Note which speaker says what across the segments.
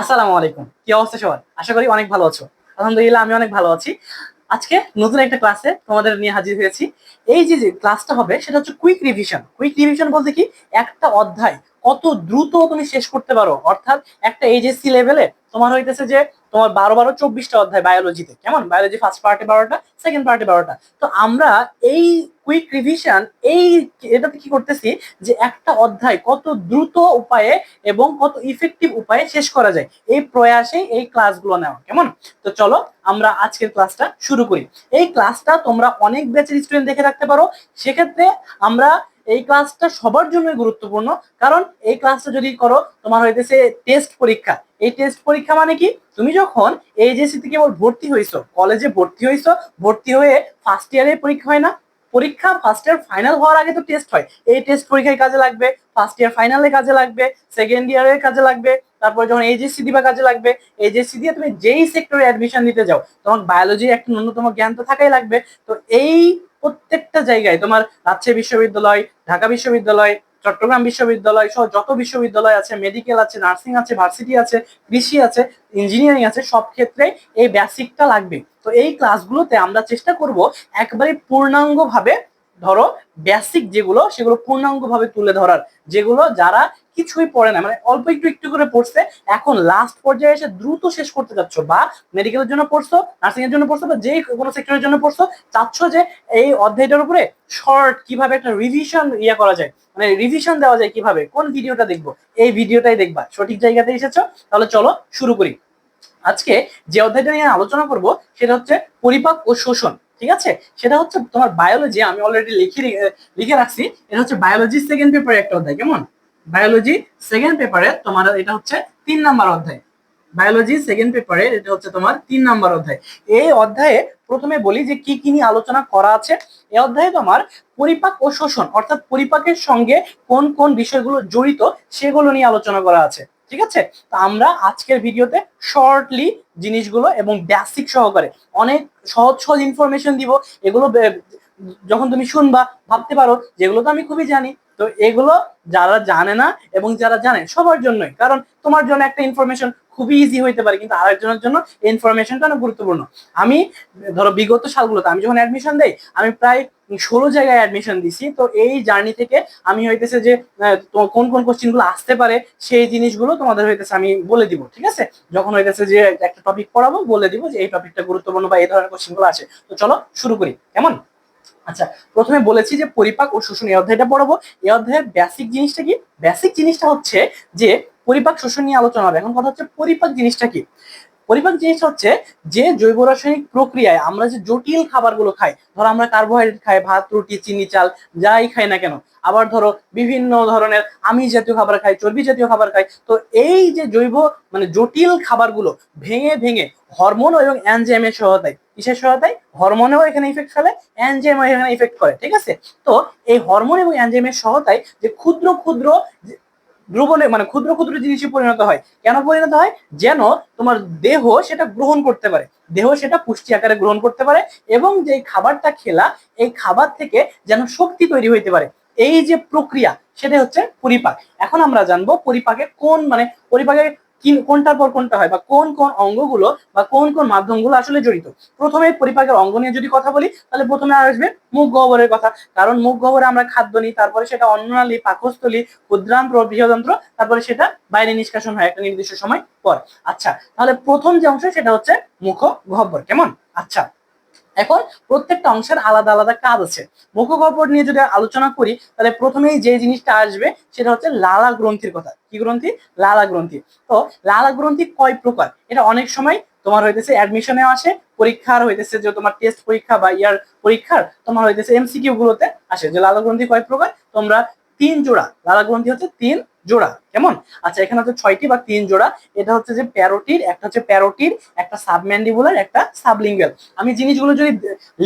Speaker 1: আসসালামু আলাইকুম। কি অবস্থা সবার? আশা করি অনেক ভালো আছো। আলহামদুলিল্লাহ, আমি অনেক ভালো আছি। আজকে নতুন একটা ক্লাসে তোমাদের নিয়ে হাজির হয়েছি। এই যে যে ক্লাসটা হবে, সেটা হচ্ছে কুইক রিভিশন কুইক রিভিশন বলতে কি, একটা অধ্যায়, কত দ্রুত তুমি শেষ করতে পারো। অর্থাৎ একটা এইচএসসি লেভেলে তোমার হইতেছে যে তোমার বারো বারো চব্বিশটা অধ্যায় বায়োলজিতে কেমন? বায়োলজি ফার্স্ট পার্টে বারোটা সেকেন্ড পার্টে বারোটা। তো আমরা এই কুইক রিভিশন এই এটাতে কি করতেছি যে একটা অধ্যায় কত দ্রুত উপায়ে এবং কত ইফেক্টিভ উপায়ে শেষ করা যায়। এই প্রয়াসে এই ক্লাসগুলো নেওয়া। কেমন? তো চলো আমরা আজকের ক্লাসটা শুরু করি। এই ক্লাসটা তোমরা অনেক ব্যাচের স্টুডেন্ট দেখে রাখতে পারো। সেক্ষেত্রে আমরা এই ক্লাসটা সবার জন্য গুরুত্বপূর্ণ। কারণ এই ক্লাসটা যদি করো, তোমার হইতেছে টেস্ট পরীক্ষা। এই টেস্ট পরীক্ষা মানে কি? তুমি যখন এইচএসসি থেকে কেবল ভর্তি হইছো কলেজে ভর্তি হইছো, ভর্তি হয়ে ফার্স্ট ইয়ারে পরীক্ষা হয় না। পরীক্ষা ফার্স্ট ইয়ার ফাইনাল হওয়ার আগে তো টেস্ট হয়। এই টেস্ট পরীক্ষায় কাজে লাগবে ফার্স্ট ইয়ার ফাইনালে কাজে লাগবে সেকেন্ড ইয়ারের কাজে লাগবে, তারপর যখন এইচএসসি দিবা কাজে লাগবে এইচএসসি দিয়ে তুমি যেই সেক্টরে অ্যাডমিশন নিতে যাও, তোমার বায়োলজির একটা ন্যূনতম জ্ঞান তো থাকাই লাগবে। তো এই জায়গায় তোমার রাজশাহী বিশ্ববিদ্যালয়, ঢাকা বিশ্ববিদ্যালয়, চট্টগ্রাম বিশ্ববিদ্যালয় সহ যত বিশ্ববিদ্যালয় আছে মেডিকেল আছে নার্সিং আছে ভার্সিটি আছে, কৃষি আছে ইঞ্জিনিয়ারিং আছে, সব ক্ষেত্রে এই বেসিকটা লাগবে। তো এই ক্লাসগুলোতে আমরা চেষ্টা করব একবারে পূর্ণাঙ্গভাবে ধরো বেসিক যেগুলো, সেগুলো পূর্ণাঙ্গভাবে তুলে ধরার যেগুলো যারা কিছুই পড়ে না মানে অল্প একটু একটু করে পড়ছে, এখন লাস্ট পর্যায়ে এসে দ্রুত শেষ করতে যাচ্ছ বা মেডিকেলের জন্য পড়ছো নার্সিং এর জন্য পড়ছো বা যে কোনো সেক্টরের জন্য পড়ছো, চাচ্ছ যে এই অধ্যায়টার উপরে শর্ট কীভাবে একটা রিভিশন ইয়ে করা যায় মানে রিভিশন দেওয়া যায় কীভাবে, কোন ভিডিওটা দেখব, এই ভিডিওটাই দেখবা, সঠিক জায়গাতে এসেছ, তাহলে চলো শুরু করি। আজকে যে অধ্যায়টা নিয়ে আলোচনা করব, সেটা হচ্ছে পরিপাক ও শোষণ। ঠিক আছে? সেটা হচ্ছে তোমার বায়োলজি আমি অলরেডি লিখে লিখে রাখছি। এটা হচ্ছে বায়োলজি সেকেন্ড পেপারে একটা অধ্যায়, কেমন? বায়োলজি সেকেন্ড পেপারে তোমার এটা হচ্ছে তিন নাম্বার অধ্যায়। বায়োলজি সেকেন্ড পেপারে এটা হচ্ছে তোমার তিন নাম্বার অধ্যায়। এই অধ্যায়ে প্রথমে বলি যে কি কি নিয়ে আলোচনা করা আছে। এই অধ্যায়ে তোমার পরিপাক ও শোষণ, অর্থাৎ পরিপাকের সঙ্গে কোন কোন বিষয়গুলো জড়িত, সেগুলো নিয়ে আলোচনা করা আছে। ঠিক আছে? তো আমরা আজকের ভিডিওতে শর্টলি জিনিসগুলো এবং বেসিক সহকারে অনেক সহজ সহজ ইনফরমেশন দিব। এগুলো যখন তুমি শুনবা, ভাবতে পারো যেগুলো তো আমি খুবই জানি। তো এগুলো যারা জানে না এবং যারা জানে সবার জন্যই, কারণ তোমার জন্য একটা ইনফরমেশন খুবই ইজি হইতে পারে, কিন্তু আরেকজনের জন্য ইনফরমেশনটা অনেক গুরুত্বপূর্ণ। আমি, ধরো বিগত সালগুলোতে আমি যখন অ্যাডমিশন দেই, আমি প্রায় ষোলো জায়গায় অ্যাডমিশন দিছি, তো এই জার্নি থেকে আমি হইতেছে যে কোন কোন কোশ্চেনগুলো আসতে পারে, সেই জিনিসগুলো তোমাদের হইতেছে আমি বলে দিব, ঠিক আছে? যখন হইতেছে যে, একটা টপিক পড়াবো, বলে দিব যে, এই টপিকটা গুরুত্বপূর্ণ বা এই ধরনের কোশ্চেনগুলো আসে তো চলো শুরু করি, কেমন? আচ্ছা প্রথমে বলেছি যে, পরিপাক ও শোষণ এই অধ্যায়টা পড়াবো। এই অধ্যায়ের বেসিক জিনিসটা কি? বেসিক জিনিসটা হচ্ছে যে পরিপাক শোষণ নিয়ে আলোচনা হবে। এখন কথা হচ্ছে পরিপাক জিনিসটা কি? পরিপাক জিনিসটা হচ্ছে যে জৈব রাসায়নিক প্রক্রিয়ায় আমরা যে জটিল খাবারগুলো খাই, ধরো আমরা কার্বোহাইড্রেট খাই, ভাত, রুটি, চিনি, চাল, যাই খাই না কেন, আবার ধরো বিভিন্ন ধরনের আমিষ জাতীয় খাবার খাই, চর্বি জাতীয় খাবার খাই, তো এই যে জৈব মানে জটিল খাবারগুলো ভেঙে ভেঙে হরমোন এবং অ্যানজাইমের সহায়তায়, কিসের সহায়তায়? হরমোনেও এখানে ইফেক্ট ফেলে অ্যানজাইমও এখানে ইফেক্ট করে, ঠিক আছে? তো এই হরমোন এবং অ্যানজাইমের সহায়তায় যে ক্ষুদ্র ক্ষুদ্র দ্রবণে মানে ক্ষুদ্র ক্ষুদ্র জিনিসে পরিণত হয়। কেন পরিণত হয়? যেন তোমার দেহ সেটা গ্রহণ করতে পারে। দেহ সেটা পুষ্টি আকারে গ্রহণ করতে পারে এবং যে খাবারটা খেলা, এই খাবার থেকে যেন শক্তি তৈরি হইতে পারে। এই যে প্রক্রিয়া সেটা হচ্ছে পরিপাক। এখন আমরা জানব পরিপাকে কোন মানে পরিপাকে কোনটার পর কোনটা হয়, বা কোন কোন অঙ্গগুলো বা কোন কোন মাধ্যমগুলো আসলে জড়িত। প্রথমে পরিপাকের অঙ্গ নিয়ে যদি কথা বলি, তাহলে প্রথমে আসবে মুখ গহ্বরের কথা। কারণ মুখ গহ্বরে আমরা খাদ্য নিই, তারপরে সেটা অন্ননালী, পাকস্থলী, ক্ষুদ্রান্ত্র, বৃহদন্ত্র, তারপরে সেটা বাইরে নিষ্কাশন হয় একটা নির্দিষ্ট সময় পর। আচ্ছা তাহলে প্রথম যে অংশ সেটা হচ্ছে মুখ গহ্বর, কেমন? আচ্ছা এখন প্রত্যেকটা অংশের আলাদা আলাদা কাজ আছে। মুখ গহ্বর নিয়ে যদি আলোচনা করি, তাহলে প্রথমেই যে জিনিসটা আসবে, সেটা হচ্ছে লালা গ্রন্থির কথা। কি গ্রন্থি? লালা গ্রন্থি। তো লালা গ্রন্থি কয় প্রকার? এটা অনেক সময় তোমার হইতেছে অ্যাডমিশনে আসে, পরীক্ষার হইতেছে যে তোমার টেস্ট পরীক্ষা বা ইয়ার পরীক্ষার, তোমার হইতেছে এমসিকিউ গুলোতে আসে। যে লালা গ্রন্থি কয় প্রকার? তোমরা তিন জোড়া। লালা গ্রন্থি হচ্ছে তিন জোড়া। কেমন? আচ্ছা এখানে হচ্ছে ছয়টি বা তিন জোড়া। এটা হচ্ছে যে প্যারোটির, একটা হচ্ছে প্যারোটির, একটা সাবম্যান্ডিবুলার, একটা সাবলিঙ্গাল। আমি জিনিসগুলো যদি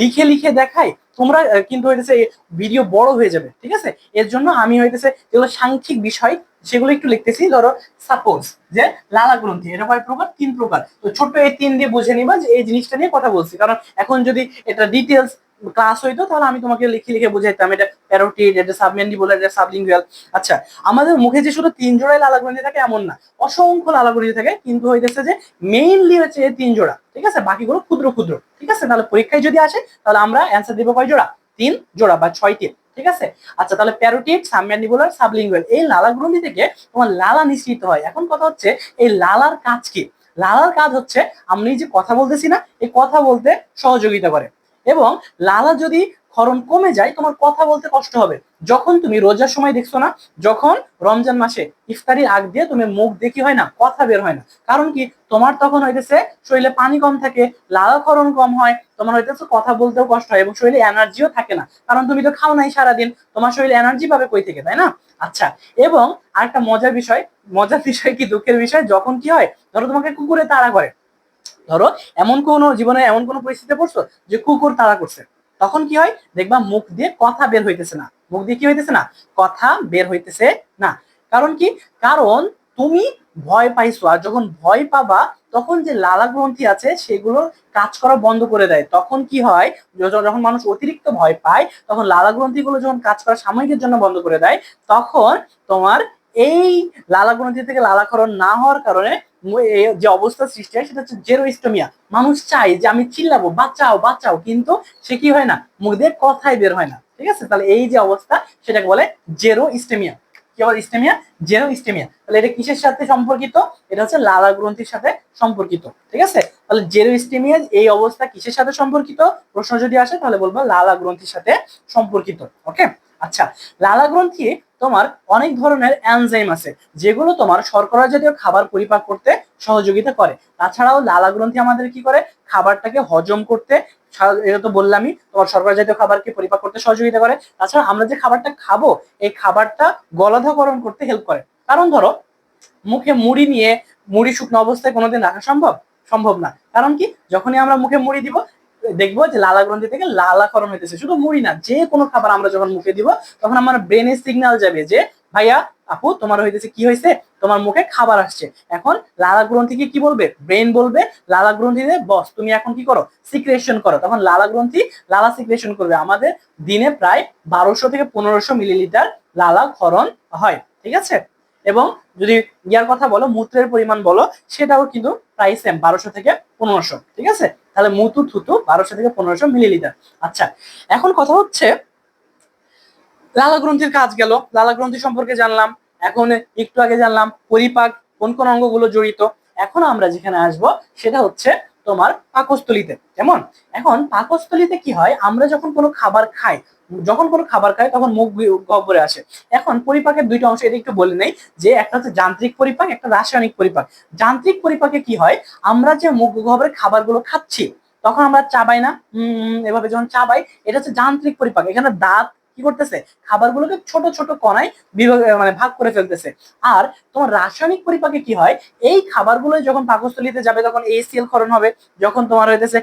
Speaker 1: লিখে লিখে দেখাই, তোমরা কিন্তু হইতেছে ভিডিও বড় হয়ে যাবে, ঠিক আছে? এর জন্য আমি হইতেছে যেগুলো সাংখ্যিক বিষয়, সেগুলো একটু লিখতেছি। ধরো সাপোজ যে লালা গ্রন্থি এটা কয় প্রকার? তিন প্রকার। তো ছোট্ট এই তিন দিয়ে বুঝে নিবা যে এই জিনিসটা নিয়ে কথা বলছি। কারণ এখন যদি এটা ডিটেলস ক্লাস হইতো, তাহলে আমি তোমাকে লিখে লিখে বুঝাইতাম। এটা প্যারোটিড এটা সাবমেন্ডিবুলার এটা সাবলিঙ্গুয়াল আচ্ছা আমাদের মুখে যে শুধু তিন জোড়াই লালাগ্রন্থি থাকে, এমন না। অসংখ্য লালাগ্রন্থি থাকে, কিন্তু হইতেছে যে মেইনলি হচ্ছে এই তিন জোড়া, ঠিক আছে? বাকিগুলো ক্ষুদ্র ক্ষুদ্র, ঠিক আছে? তাহলে পরীক্ষায় যদি আসে, তাহলে আমরা অ্যান্সার দিব কয় জোড়া? তিন জোড়া বা ছয়টি, ঠিক আছে? আচ্ছা তাহলে প্যারোটিড সাবম্যান্ডিবুলার সাবলিঙ্গুয়াল এই লালাগ্রন্থি থেকে তোমার লালা নিঃসৃত হয়। এখন কথা হচ্ছে, এই লালার কাজ কি? লালার কাজ হচ্ছে এই যে কথা বলতেছি না, এই কথা বলতে সহযোগিতা করে। এবং লালা যদি ক্ষরণ কমে যায়, তোমার কথা বলতে কষ্ট হবে। যখন তুমি রোজার সময় দেখছ না, যখন রমজান মাসে ইফতারির আগ দিয়ে তুমি মুখ দেখি হয় না, কথা বের হয় না। কারণ কি? তোমার তখন হইতেছে শরীরে পানি কম থাকে, লালা ক্ষরণ কম হয়, তোমার হইতেছে কথা বলতেও কষ্ট হয় এবং শরীরে এনার্জিও থাকে না। কারণ তুমি তো খাও নাই সারাদিন, তোমার শরীরে এনার্জি পাবে কই থেকে, তাই না? আচ্ছা এবং আরেকটা মজার বিষয় মজার বিষয় কি, দুঃখের বিষয়, যখন কি হয়, ধরো তোমাকে কুকুরে তাড়া করে ধরো, এমন কোনো জীবনে, এমন কোনো পরিস্থিতিতে পড়ছো যে কুকুর তাড়া করছে। তখন কি হয়? দেখবা মুখ দিয়ে কথা বের হইতেছে না। মুখ দিয়ে কি হইতেছে না? কথা বের হইতেছে না। কারণ কি? কারণ তুমি ভয় পাইছো। আর যখন ভয় পাবা, তখন যে লালা গ্রন্থি আছে, সেগুলো কাজ করা বন্ধ করে দেয়। তখন কি হয়? যখন মানুষ অতিরিক্ত ভয় পায়, তখন লালা গ্রন্থিগুলো যখন কাজ করা সাময়িকের জন্য বন্ধ করে দেয়, তখন তোমার এই লালা গ্রন্থি থেকে লালাকরণ না হওয়ার কারণে যে অবস্থা সৃষ্টি হয় সেটা হচ্ছে জেরোস্টোমিয়া। মানুষ চায় যে আমি চিল্লাবো, বাঁচাও বাঁচাও, কিন্তু সে কি হয় না? মুখ দিয়ে কথাই বের হয় না, ঠিক আছে? তাহলে এই যে অবস্থা, সেটাকে বলে জেরো ইস্টেমিয়া কি বলে ইস্টেমিয়া জেরো ইস্টেমিয়া তাহলে এটা কিসের সাথে সম্পর্কিত? এটা হচ্ছে লালা গ্রন্থির সাথে সম্পর্কিত, ঠিক আছে? তাহলে জেরো ইস্টেমিয়া এই অবস্থা কিসের সাথে সম্পর্কিত? প্রশ্ন যদি আসে তাহলে বলব লালা গ্রন্থির সাথে সম্পর্কিত ওকে আচ্ছা লালা গ্রন্থি তোমার অনেক ধরনের এনজাইম আছে, যেগুলো তোমার শর্করা জাতীয় খাবার পরিপাক করতে সহযোগিতা করে। তাছাড়াও লালা গ্রন্থি আমাদের কি করে? খাবারটাকে হজম করতে এটা তো বললামই, তোমার শর্করা জাতীয় খাবারকে পরিপাক করতে সহযোগিতা করে। তাছাড়া আমরা যে খাবারটা খাব, এই খাবারটা গলাধকরণ করতে হেল্প করে। কারণ ধরো, মুখে মুড়ি নিয়ে, মুড়ি শুকনো অবস্থায় কোনোদিন রাখা সম্ভব? সম্ভব না। কারণ কি? যখনই আমরা মুখে মুড়ি দিব দেখব যে লালা গ্রন্থি থেকে লালা লালাকরণ হইতেছে। শুধু মুড়ি না, যে কোনো খাবার আমরা যখন মুখে দিব, তখন আমার ব্রেনে সিগন্যাল যাবে যে, ভাইয়া, আপু, তোমার হইতেছে কি হয়েছে তোমার মুখে খাবার আসছে। এখন লালা গ্রন্থিকে কি বলবে? ব্রেন বলবে লালা গ্রন্থিতে বস, তুমি এখন কি করো? সিক্রেশন করো। তখন লালা গ্রন্থি লালা সিক্রেশন করবে। আমাদের দিনে প্রায় বারোশো থেকে পনেরোশো মিলিলিটার লালা ক্ষরণ হয়, ঠিক আছে? এবং যদি ইয়ার কথা বলো, মূত্রের পরিমাণ বলো, সেটাও কিন্তু প্রায় সেম বারোশো থেকে পনেরোশো, ঠিক আছে? তাহলে মুতু থুতু বারোশো থেকে পনেরোশো মিলিলিটার। আচ্ছা এখন কথা হচ্ছে লালা গ্রন্থির কাজ গেল। লালা গ্রন্থি সম্পর্কে জানলাম, এখন একটু আগে জানলাম পরিপাক কোন কোন অঙ্গগুলো জড়িত। এখন আমরা যেখানে আসব, সেটা হচ্ছে তোমার পাকস্থলিতে। কেমন? এখন পাকস্থলিতে কি হয়, আমরা যখন কোনো খাবার খাই যখন কোনো খাবার খায় তখন মুখ গহ্বরে আসে। এখন পরিপাকের দুইটা অংশ এটা একটু বলে নেই, যে একটা হচ্ছে যান্ত্রিক পরিপাক, একটা রাসায়নিক পরিপাক। যান্ত্রিক পরিপাকে কি হয়? আমরা যে মুখ গহ্বরে খাবারগুলো খাচ্ছি, তখন আমরা চাবাই না। এভাবে যখন চাবাই, এটা হচ্ছে যান্ত্রিক পরিপাক। এখানে দাঁত কি করতেছে? খাবারগুলোকে ছোট ছোট কণায় বিভাগ মানে ভাগ করে ফেলতেছে। আর তোমার রাসায়নিক পরিপাকে কি হয়? এই খাবারগুলো যখন পাকস্থলিতে যাবে, তখন এসিএল ক্ষরণ হবে। যখন তোমার হইতেছে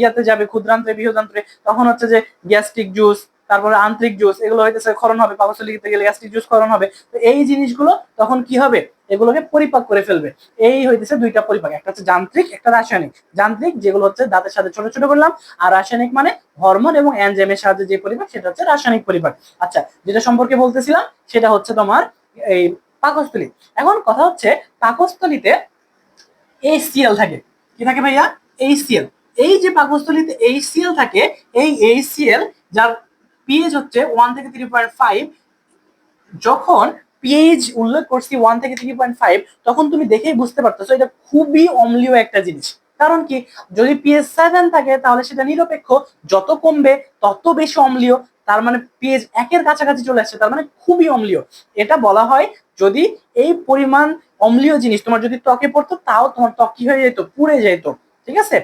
Speaker 1: ইয়াতে যাবে, ক্ষুদ্রান্ত্রে, বৃহদান্ত্রে, তখন হচ্ছে যে গ্যাস্ট্রিক জুস তারপরে আন্তরিক জুস এগুলো হইতেছে ক্ষরণ হবে পাকস্থলিতে গেলে গ্যাস্ট্রিক জুস ক্ষরণ হবে। তো এই জিনিসগুলো তখন কি হবে? এগুলোকে পরিপাক করে ফেলবে। এই হইতেছে দুইটা পরিপাক, একটা হচ্ছে যান্ত্রিক, একটা রাসায়নিক। যান্ত্রিক যেগুলো হচ্ছে দাঁতের সাথে ছোট ছোট করলাম, আর রাসায়নিক মানে হরমোন এবং এনজাইমের সাহায্যে যে পরিপাক, সেটা হচ্ছে রাসায়নিক পরিপাক। আচ্ছা যেটা সম্পর্কে বলতেছিলাম, সেটা হচ্ছে তোমার এই পাকস্থলী। এখন কথা হচ্ছে, পাকস্থলীতে এইচসিএল থাকে। কি থাকে ভাইয়া? এইচসিএল এই যে পাকস্থলীতে এইচসিএল থাকে, এই এইচসিএল যার পিএইচ হচ্ছে ওয়ান থেকে থ্রি পয়েন্ট ফাইভ যখন পিএইচ উল্লেখ করছি ওয়ান থেকে থ্রি পয়েন্ট ফাইভ তখন তুমি দেখেই বুঝতে পারতেছো এটা খুবই অম্লীয় একটা জিনিস। কারণ কি? যদি পিএইচ সেভেন থাকে, তাহলে সেটা নিরপেক্ষ। যত কমবে, তত বেশি অম্লীয়। তার মানে পিএইচ একের কাছাকাছি চলে আসছে, তার মানে খুবই অম্লীয়। এটা বলা হয় যদি এই পরিমাণ অম্লীয় জিনিস তোমার যদি ত্বকে পড়তো, তাও তোমার ত্বক কি হয়ে যেত? পুড়ে যেত। ঠিক আছে?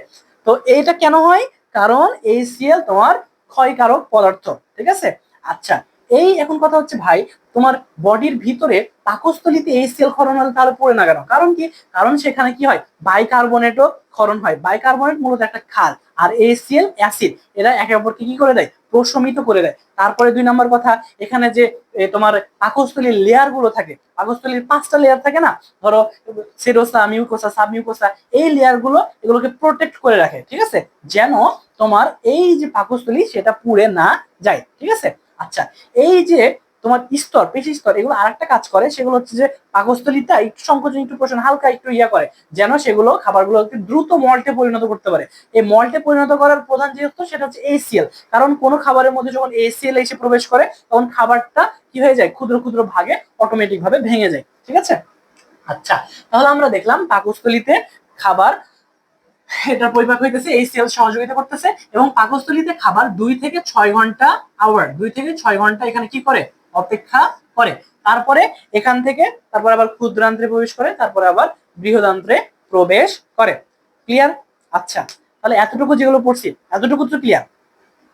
Speaker 1: তো এইটা কেন হয়? কারণ এইচসিএল তোমার ক্ষয়কারক পদার্থ ঠিক আছে? আচ্ছা এই এখন কথা হচ্ছে, ভাই, তোমার বডির ভিতরে পাকস্থলিতে এই সেল ক্ষরণ হলে তাহলে পড়ে না কেন? কারণ কি? কারণ সেখানে কি হয়? বাইকার্বনেটও ক্ষরণ হয়। বাইকার্বনেট মূলত একটা খাল আর এসিএল অ্যাসিড এরা একে অপরকে কি করে দেয়? প্রশমিত করে দেয়। তারপরে দুই নম্বর কথা, এখানে যে তোমার পাকস্থলীর লেয়ারগুলো থাকে পাকস্থলীর পাঁচটা লেয়ার থাকে না? ধরো সেরোসা মিউকোসা সাবমিউকোসা এই লেয়ারগুলো এগুলোকে প্রোটেক্ট করে রাখে, ঠিক আছে? যেন তোমার এই যে পাকস্থলী সেটা পুড়ে না যায়, ঠিক আছে? আচ্ছা এই যে তোমার স্তর, পেশি স্তর, এগুলো আরেকটা কাজ করে, সেগুলো হচ্ছে যে পাকস্থলীটা একটু সংকোচন, একটু পোষণ, হালকা একটু ইয়া করে, যেন সেগুলো খাবারগুলোকে দ্রুত মল্টে পরিণত করতে পারে। এই মল্টে পরিণত করার প্রধান যেহেতু সেটা হচ্ছে এসিএল কারণ কোনো খাবারের মধ্যে যখন এসিএল এসে প্রবেশ করে, তখন খাবারটা কি হয়ে যায়? ক্ষুদ্র ক্ষুদ্র ভাগে অটোমেটিক ভাবে ভেঙে যায়। ঠিক আছে? আচ্ছা তাহলে আমরা দেখলাম পাকস্থলীতে খাবার এটার পরিপাক হইতেছে, এই সেল সহযোগিতা করতেছে এবং পাকস্থলীতে খাবার দুই থেকে ছয় ঘণ্টা আওয়ার দুই থেকে ছয় ঘণ্টা এখানে কি করে? অপেক্ষা করে। তারপরে এখান থেকে, তারপর আবার ক্ষুদ্রান্ত্রে প্রবেশ করে, তারপরে আবার বৃহদান্ত্রে প্রবেশ করে। ক্লিয়ার আচ্ছা তাহলে এতটুকু যেগুলো পড়ছি, এতটুকু তো ক্লিয়ার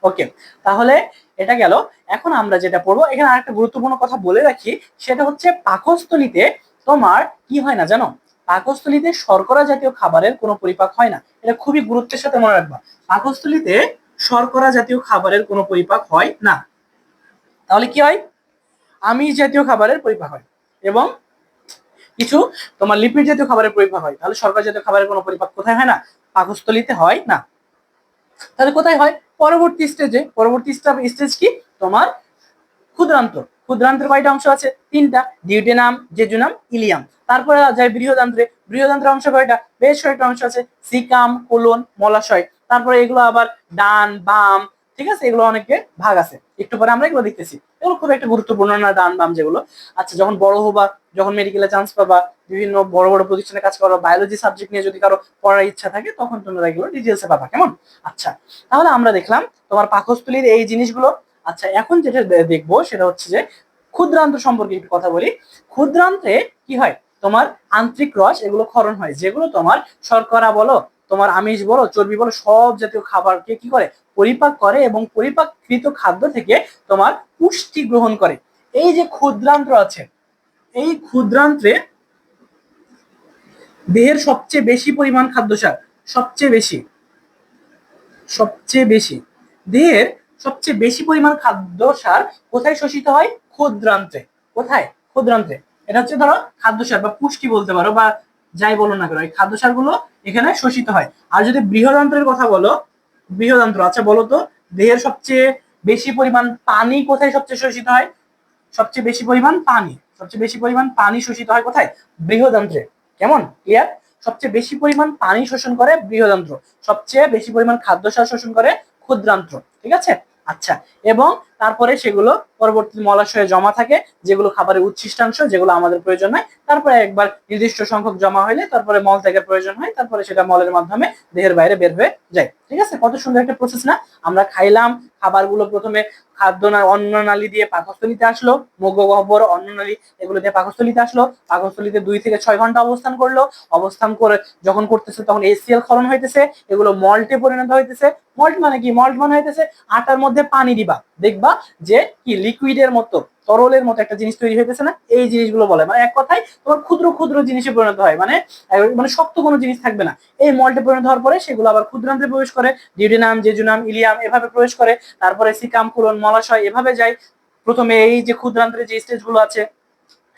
Speaker 1: ওকে তাহলে এটা গেল। এখন আমরা যেটা পড়ব, এখানে আরেকটা গুরুত্বপূর্ণ কথা বলে রাখি, সেটা হচ্ছে পাকস্থলীতে তোমার কি হয় না জানো? পাকস্থলীতে শর্করা জাতীয় খাবারের কোনো পরিপাক হয় না। এটা খুবই গুরুত্বের সাথে মনে রাখবা। পাকস্থলীতে শর্করা জাতীয় খাবারের কোনো পরিপাক হয় না। তাহলে কি হয়? আমিষ জাতীয় খাবারের পরিপাক হয় এবং কিছু তোমার লিপিড জাতীয় খাবারের পরিপাক হয়। তাহলে শর্করা জাতীয় খাবারের কোনো পরিপাক কোথায় হয় না? পাকস্থলীতে হয় না। তাহলে কোথায় হয়? পরবর্তী স্টেজে পরবর্তী স্টেজ কি? তোমার ক্ষুদ্রান্ত। ক্ষুদ্রান্তের কয়টা অংশ আছে? তিনটা। Duodenum jejunum ileum. তারপরে যায় বৃহদান্ত্রে। বৃহদান্ত্রের অংশ কয়টা? বেশ কয়েকটা অংশ আছে। সিকাম, কোলন, মলাশয়। তারপরে এগুলো আবার ডান, বাম, ঠিক আছে? এগুলো অনেকে ভাগ আছে। একটু পরে আমরা এগুলো দেখতেছি। এগুলো খুব একটা গুরুত্বপূর্ণ না, ডান, বাম যেগুলো। আচ্ছা যখন বড় হবা, যখন মেডিকেলে চান্স পাবা, বিভিন্ন বড় বড় প্রতিষ্ঠানে কাজ করবা বায়োলজি সাবজেক্ট নিয়ে যদি কারও পড়ার ইচ্ছা থাকে, তখন তোমরা এগুলো ডিটেলসে পাবা, কেমন? আচ্ছা তাহলে আমরা দেখলাম তোমার পাকস্থলীর এই জিনিসগুলো আচ্ছা এখন যেটা দেখব সেটা হচ্ছে যে ক্ষুদ্রান্ত সম্পর্কে একটু কথা বলি। ক্ষুদ্রান্তে কি হয়? তোমার আন্তরিক রস, এগুলো ক্ষরণ হয়। যেগুলো তোমার শর্করা বলো, তোমার আমিষ বলো, চর্বি বলো, সব জাতীয় খাবারকে কি করে? পরিপাক করে এবং পরিপাককৃত খাদ্য থেকে তোমার পুষ্টি গ্রহণ করে। এই যে ক্ষুদ্রান্ত্র আছে, এই ক্ষুদ্রান্ত্রে দেহের সবচেয়ে বেশি পরিমাণ খাদ্যসার, সবচেয়ে বেশি সবচেয়ে বেশি, দেহের সবচেয়ে বেশি পরিমাণ খাদ্য সার কোথায় শোষিত হয়? ক্ষুদ্রান্তে। কোথায়? ক্ষুদ্রান্তে। এটা হচ্ছে ধরো খাদ্য সার বা পুষ্টি বলতে পারো বা যাই বলো না কেন, এই খাদ্য সারগুলো এখানে শোষিত হয়। আর যদি বৃহদান্ত্রের কথা বলো বৃহদান্ত্র আচ্ছা বলো তো, দেহের সবচেয়ে বেশি পরিমাণ পানি কোথায় সবচেয়ে শোষিত হয়? সবচেয়ে বেশি পরিমাণ পানি। সবচেয়ে বেশি পরিমাণ পানি শোষিত হয় কোথায়? বৃহদান্ত্রে কেমন? ক্লিয়ার? সবচেয়ে বেশি পরিমাণ পানি শোষণ করে বৃহদান্ত্র সবচেয়ে বেশি পরিমাণ খাদ্য সার শোষণ করে ক্ষুদ্রান্ত্র। ঠিক আছে? আচ্ছা এবং তারপরে সেগুলো পরবর্তী মলাশয়ে জমা থাকে, যেগুলো খাবারের উচ্ছিষ্টাংশ, যেগুলো আমাদের প্রয়োজন হয়। তারপরে একবার নির্দিষ্ট সংখ্যক জমা হলে তারপরে মল ত্যাগের প্রয়োজন হয়, তারপরে সেটা মলের মাধ্যমে দেহের বাইরে বের হয়ে যায়। ঠিক আছে? কত সুন্দর একটা প্রসেস না? আমরা খাইলাম, খাবারগুলো প্রথমে খাদ্য না, অন্ন নালী দিয়ে পাকস্থলিতে আসলো মুখ গহ্বর, অন্ন নালী এগুলো দিয়ে পাকস্থলিতে আসলো। পাকস্থলিতে দুই থেকে ছয় ঘণ্টা অবস্থান করল। অবস্থান করে যখন করতেছে তখন এসিএল ক্ষরণ হইতেছে, এগুলো মল্টে পরিণত হইতেছে। মল্ট মানে কি? মল্ট মানে হইতেছে আটার মধ্যে পানি দিবা। দেখবা যে কি লিকুইডের মতো, তরলের মতো একটা জিনিস তৈরি হইতেছে না? এই জিনিসগুলো বলে। মানে এক কথায় তোমার ক্ষুদ্র ক্ষুদ্র জিনিসে পরিণত হয়। মানে মানে শক্ত কোনো জিনিস থাকবে না। এই মল্টে পরিণত হওয়ার পরে সেগুলো আবার ক্ষুদ্রান্তে প্রবেশ করে। ডিউডিনাম জেজুনাম, ইলিয়াম এভাবে প্রবেশ করে। তারপরে সিকাম, কুলন, মলাশয় এভাবে যায়। প্রথমে এই যে ক্ষুদ্রান্তের যে স্টেজগুলো আছে,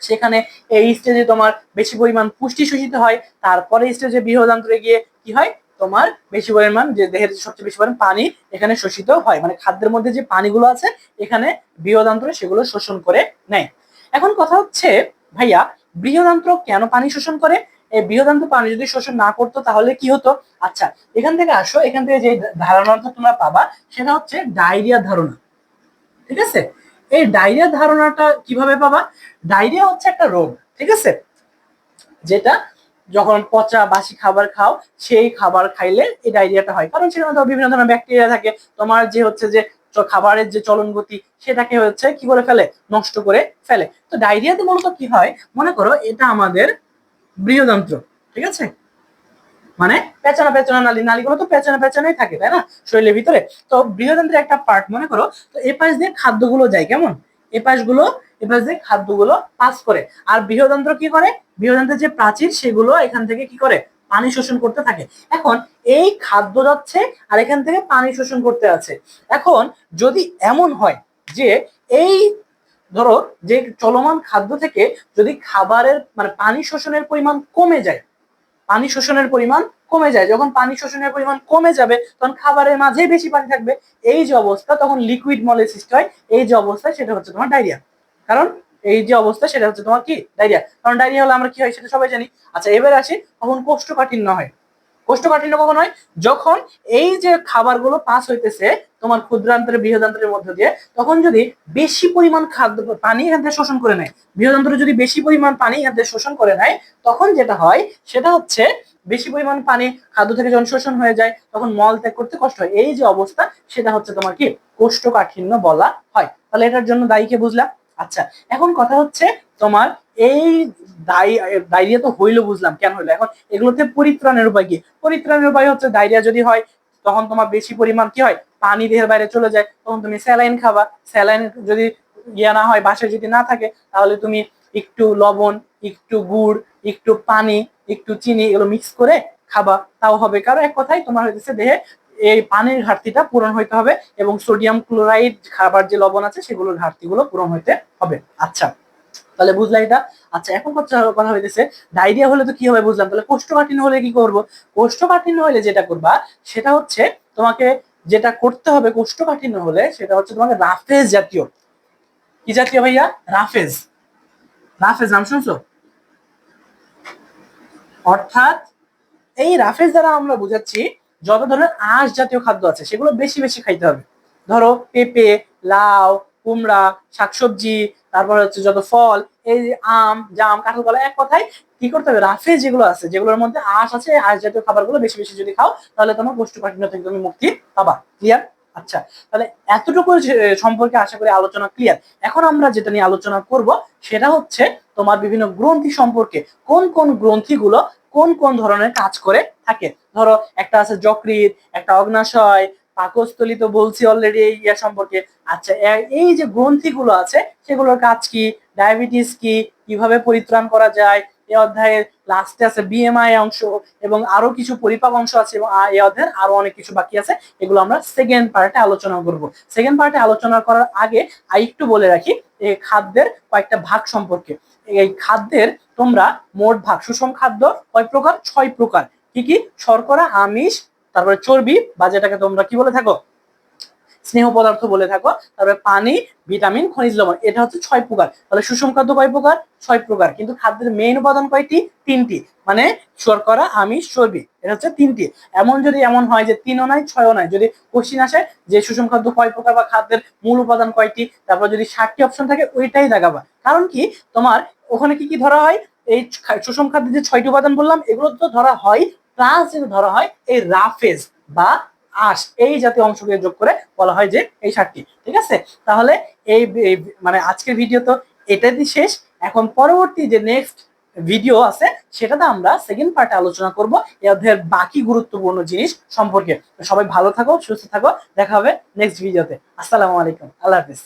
Speaker 1: সেখানে এই স্টেজে তোমার বেশি পরিমাণ পুষ্টি শোষিত হয়। তারপরে স্টেজে বৃহদান্ত্রে গিয়ে কি হয়? তোমার বেশি পরিমাণ যে দেহের সবচেয়ে বেশি পরিমাণ পানি এখানে শোষিত হয়। মানে খাদ্যের মধ্যে যে পানিগুলো আছে, এখানে বৃহদান্ত্র সেগুলো শোষণ করে নেয়। এখন কথা হচ্ছে, ভাইয়া, বৃহদান্ত্র কেন পানি শোষণ করে? এই বৃহদান্ত্র পানি যদি শোষণ না করতো তাহলে কি হতো? আচ্ছা এখান থেকে আসো, এখান থেকে যে ধারণাটা তোমরা পাবা, সেটা হচ্ছে ডায়রিয়া ধারণা। ঠিক আছে? এই ডায়রিয়া ধারণাটা কীভাবে পাবা? ডায়রিয়া হচ্ছে একটা রোগ, ঠিক আছে? যেটা যখন পচা বাসি খাবার খাও, সেই খাবার খাইলে এই ডায়রিয়াটা হয়। কারণ সেখানে তো বিভিন্ন ধরনের ব্যাকটেরিয়া থাকে। তোমার যে হচ্ছে যে খাবারের যে চলন গতি, সেটাকে হচ্ছে কি করে ফেলে? নষ্ট করে ফেলে। তো ডায়রিয়াতে মূলত কি হয়? মনে করো এটা আমাদের বৃহযন্ত্র, ঠিক আছে? মানে পেঁচানো পেঁচানো নালী, নালীগুলো তো পেঁচানো পেঁচানোই থাকে, তাই না? শরীরের ভিতরে। তো বৃহযন্ত্রের একটা পার্ট মনে করো, তো এই পাশ দিয়ে খাদ্যগুলো যায়, কেমন? এই পাশগুলো দিয়ে খাদ্যগুলো পাস করে। আর বৃহদন্ত্র কি করে? বৃহদন্ত্রের যে প্রাচীর, সেগুলো এখান থেকে কি করে? পানি শোষণ করতে থাকে। এখন এই খাদ্য যাচ্ছে আর এখান থেকে পানি শোষণ করতে আছে। এখন যদি এমন হয় যে এই ধরো যে চলমান খাদ্য থেকে যদি খাবারের মানে পানি শোষণের পরিমাণ কমে যায়, পানি শোষণের পরিমাণ কমে যায়, যখন পানি শোষণের পরিমাণ কমে যাবে, তখন খাবারের মাঝেই বেশি পানি থাকবে। এই যে অবস্থা, তখন লিকুইড মলে সৃষ্টি হয়, এই যে অবস্থা, সেটা হচ্ছে তোমার ডায়রিয়া কারণ এই যে অবস্থা, সেটা হচ্ছে তোমার কি? ডায়রিয়া। কারণ ডায়রিয়া হলে আমরা কি হয় সেটা সবাই জানি। আচ্ছা এবার আসি কখন কোষ্ঠকাঠিন্য হয়। কোষ্ঠকাঠিন্য কখন হয়? যখন এই যে খাবারগুলো পাস হইতেছে তোমার ক্ষুদ্রান্তরে বৃহদান্তরের মধ্য দিয়ে, তখন যদি বেশি পরিমাণ খাদ্য, পানি এখান থেকে শোষণ করে নেয় বৃহদান্তর যদি বেশি পরিমাণ পানি এখান থেকে শোষণ করে নেয়, তখন যেটা হয়, সেটা হচ্ছে বেশি পরিমাণ পানি খাদ্য থেকে যখন শোষণ হয়ে যায়, তখন মল ত্যাগ করতে কষ্ট হয়। এই যে অবস্থা, সেটা হচ্ছে তোমার কি? কোষ্ঠকাঠিন্য বলা হয়। তাহলে এটার জন্য দায়ীকে বুঝলাম? আচ্ছা এখন কথা হচ্ছে তোমার এই ডায়রিয়া তো হইল বুঝলাম, কেন হইল? এখন এগুলোতে পরিত্রাণের উপায় কি? পরিত্রাণের উপায় হচ্ছে ডায়রিয়া যদি হয়, তখন তোমার বেশি পরিমাণ কি হয়? পানি দেহের বাইরে চলে যায়, তখন তুমি স্যালাইন খাবা। স্যালাইন যদি ইয়া না হয়, বাসায় যদি না থাকে, তাহলে তুমি একটু লবণ, একটু গুড়, একটু পানি, একটু চিনি এগুলো মিক্স করে খাবা। তাও হবে কারণ এক কথাই তোমার হইতেছে দেহে এই পানির ঘাটতিটা পূরণ হইতে হবে এবং সোডিয়াম ক্লোরাইড খাবার যে লবণ আছে সেগুলোর ঘাটতিগুলো পূরণ হইতে হবে। আচ্ছা তাহলে বুঝলা এটা? আচ্ছা এখন কথা হইতেছে, ডায়রিয়া হলে তো কি হবে বুঝলাম? তাহলে কোষ্ঠকাঠিন্য হলে কি করব? কোষ্ঠকাঠিন্য হলে যেটা করবা, সেটা হচ্ছে তোমাকে যেটা করতে হবে কোষ্ঠকাঠিন্য হলে, সেটা হচ্ছে তোমাকে রাফেজ জাতীয়। কি জাতীয় ভাইয়া? রাফেজ। রাফেজ, নাম শুনছো? অর্থাৎ এই রাফেজ দ্বারা আমরা বুঝাচ্ছি যত ধরনের আঁশ জাতীয় খাদ্য আছে, সেগুলো বেশি বেশি খাইতে হবে। ধরো পেঁপে, লাউ, কুমড়া, শাকসবজি, তারপর হচ্ছে যত ফল, এই আম, জাম, কাঁঠাল, কলা, এক কথায় কি করতে হবে? রাফে যেগুলো আছে, যেগুলোর মধ্যে আঁশ আছে আঁশ জাতীয় খাবারগুলো বেশি বেশি যদি খাও, তাহলে তোমার কোষ্ঠকাঠিন্য থেকে তুমি মুক্তি পাবা। ক্লিয়ার আচ্ছা তাহলে এতটুকু সম্পর্কে আশা করি আলোচনা ক্লিয়ার এখন আমরা যেটা নিয়ে আলোচনা করব, সেটা হচ্ছে তোমার বিভিন্ন গ্রন্থি সম্পর্কে কোন কোন গ্রন্থিগুলো কোন কোন ধরনের কাজ করে থাকে। ধরো, একটা আছে যকৃত একটা অগ্নাশয়, পাকস্থলী তো বলছি অলরেডি এই ইয়া সম্পর্কে। আচ্ছা এই যে গ্রন্থিগুলো আছে, সেগুলোর কাজ কি? ডায়াবেটিস কি? কীভাবে পরিত্রাণ করা যায়? এই অধ্যায়ের লাস্টে আছে বিএমআই অংশ এবং আরও কিছু পরিপাক অংশ আছে এবং এই অধ্যায়ের আরও অনেক কিছু বাকি আছে। এগুলো আমরা সেকেন্ড পার্টে আলোচনা করব। সেকেন্ড পার্টে আলোচনা করার আগে আর একটু বলে রাখি এই খাদ্যের কয়েকটা ভাগ সম্পর্কে। এই খাদ্যের তোমরা মোট ভাগ, সুষম খাদ্য কয় প্রকার? ছয় প্রকার। কি কি? শর্করা, আমিষ, তারপরে চর্বি, বা যেটাকে তোমরা কি বলে থাকো? স্নেহ পদার্থ বলে থাকো। তারপরে পানি, ভিটামিন, খনিজ লবণ। এটা হচ্ছে ছয় প্রকার। তাহলে সুষম খাদ্য কয় প্রকার? ছয় প্রকার। কিন্তু খাদ্যের মেইন উপাদান কয়টি? তিনটি। মানে শর্করা, আমিষ, চর্বি। এটা হচ্ছে তিনটি। এমন যদি এমন হয় যে তিনও নাই, ছয়ও নাই, যদি কোশ্চিন আসে যে সুষম খাদ্য কয় প্রকার বা খাদ্যের মূল উপাদান কয়টি, তারপর যদি ষাটটি অপশন থাকে, ওইটাই দেখাবা। কারণ কি? তোমার ওখানে কি কি ধরা হয়? এই সুষম খাদ্যের যে ছয়টি উপাদান বললাম, এগুলো তো ধরা হয় প্লাস যেটা ধরা হয়, এই রাফেজ বা আঁশ এই জাতীয় অংশকে যোগ করে বলা হয় যে এই সাতটি ঠিক আছে? তাহলে এই মানে আজকের ভিডিও তো এটাই শেষ। এখন পরবর্তী যে নেক্সট ভিডিও আছে, সেটাতে আমরা সেকেন্ড পার্টে আলোচনা করব এই অধ্যায়ের বাকি গুরুত্বপূর্ণ জিনিস সম্পর্কে। সবাই ভালো থাকো, সুস্থ থাকো। দেখা হবে নেক্সট ভিডিওতে আসসালামু আলাইকুম। আল্লাহ হাফিজ।